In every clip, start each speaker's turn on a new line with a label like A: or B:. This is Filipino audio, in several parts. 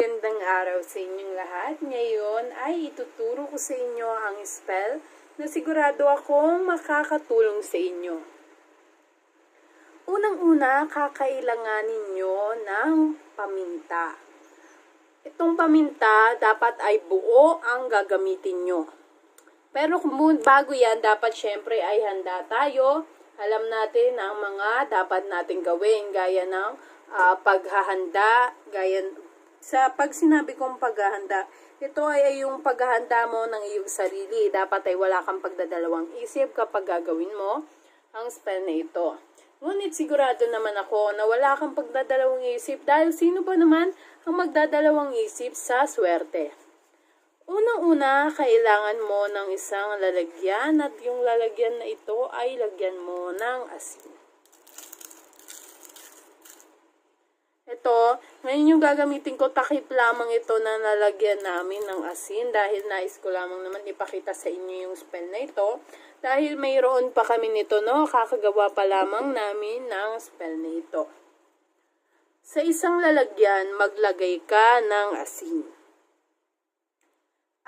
A: Magandang araw sa inyong lahat. Ngayon ay ituturo ko sa inyo ang spell na sigurado akong makakatulong sa inyo. Unang-una, kakailanganin nyo ng paminta. Itong paminta, dapat ay buo ang gagamitin nyo. Pero bago yan, dapat syempre ay handa tayo. Alam natin ang mga dapat natin gawin, gaya ng ah, paghahanda, gaya sa pag sinabi kong paghahanda, ito ay yung paghahanda mo ng iyong sarili. Dapat ay wala kang pagdadalawang isip kapag gagawin mo ang spell na ito. Ngunit sigurado naman ako na wala kang pagdadalawang isip dahil sino pa naman ang magdadalawang isip sa swerte. Unang-una, kailangan mo ng isang lalagyan at yung lalagyan na ito ay lagyan mo ng asin. Ito, ngayon yung gagamitin ko, takip lamang ito na nalagyan namin ng asin dahil nais ko lamang naman ipakita sa inyo yung spell na ito. Dahil mayroon pa kami nito, no? Kakagawa pa lamang namin ng spell na ito. Sa isang lalagyan, maglagay ka ng asin.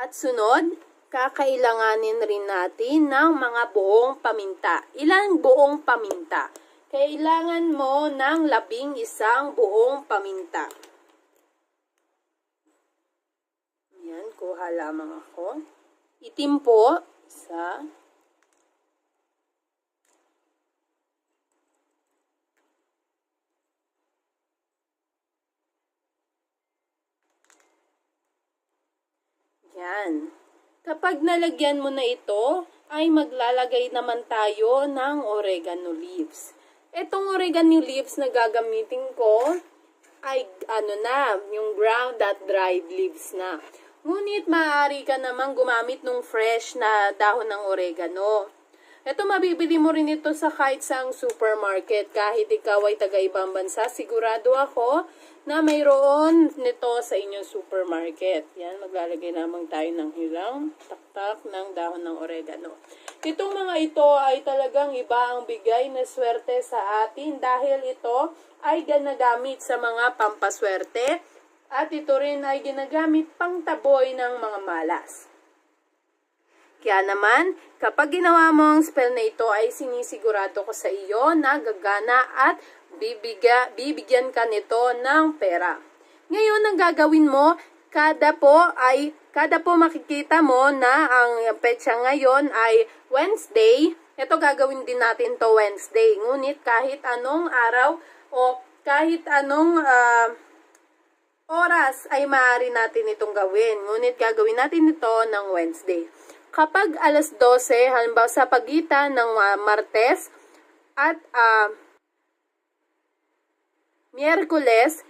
A: At sunod, kakailanganin rin natin ng mga buong paminta. Ilang buong paminta? Kailangan mo ng labing isang buong paminta. Yan, kuha lamang ako. Itim po, isa. Yan. Kapag nalagyan mo na ito, ay maglalagay naman tayo ng oregano leaves. Itong oregano leaves na gagamitin ko ay ano na, yung ground at dried leaves na. Ngunit maaari ka naman gumamit ng fresh na dahon ng oregano. Ito mabibili mo rin ito sa kahit saang supermarket kahit ikaw ay taga ibang bansa. Sigurado ako na mayroon nito sa inyong supermarket. Yan, maglalagay lamang tayo ng ilang taktak ng dahon ng oregano. Itong mga ito ay talagang iba ang bigay na swerte sa atin dahil ito ay ginagamit sa mga pampaswerte at ito rin ay ginagamit pang taboy ng mga malas. Kaya naman, kapag ginawa mo ang spell na ito ay sinisigurado ko sa iyo na gagana at bibigya, bibigyan ka nito ng pera. Ngayon, ang gagawin mo, kada po ay kada po makikita mo na ang petsa ngayon ay Wednesday. Ito gagawin din natin to Wednesday. Ngunit kahit anong araw o kahit anong ah, oras ay maaari natin itong gawin. Ngunit gagawin natin ito ng Wednesday. Kapag alas 12, halimbawa sa pagitan ng ah, Martes at ah, Miyerkules,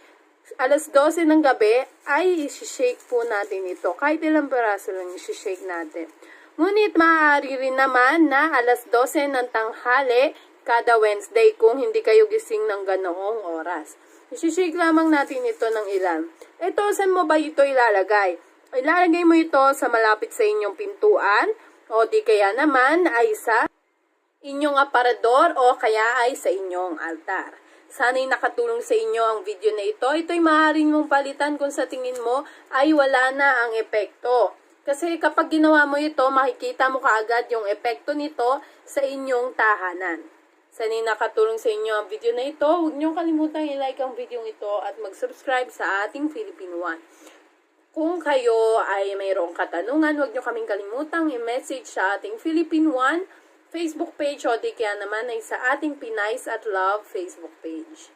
A: alas 12 ng gabi, ay isi-shake po natin ito. Kahit ilang peraso lang isi-shake natin. Ngunit maaari rin naman na alas 12 ng tanghali kada Wednesday kung hindi kayo gising ng ganoong oras. Isi-shake lamang natin ito ng ilan. Ito, saan mo ba ito ilalagay? Ilalagay mo ito sa malapit sa inyong pintuan o di kaya naman ay sa inyong aparador o kaya ay sa inyong altar. Sana'y nakatulong sa inyo ang video na ito. Ito'y maaaring mong palitan kung sa tingin mo ay wala na ang epekto. Kasi kapag ginawa mo ito, makikita mo kaagad yung epekto nito sa inyong tahanan. Sana'y nakatulong sa inyo ang video na ito. Huwag niyo kalimutan i-like ang video ito at mag-subscribe sa ating Philippine One. Kung kayo ay mayroong katanungan, huwag niyo kaming kalimutang i-message sa ating Philippine One Facebook page o di kaya naman ay sa ating Pinays at Love Facebook page.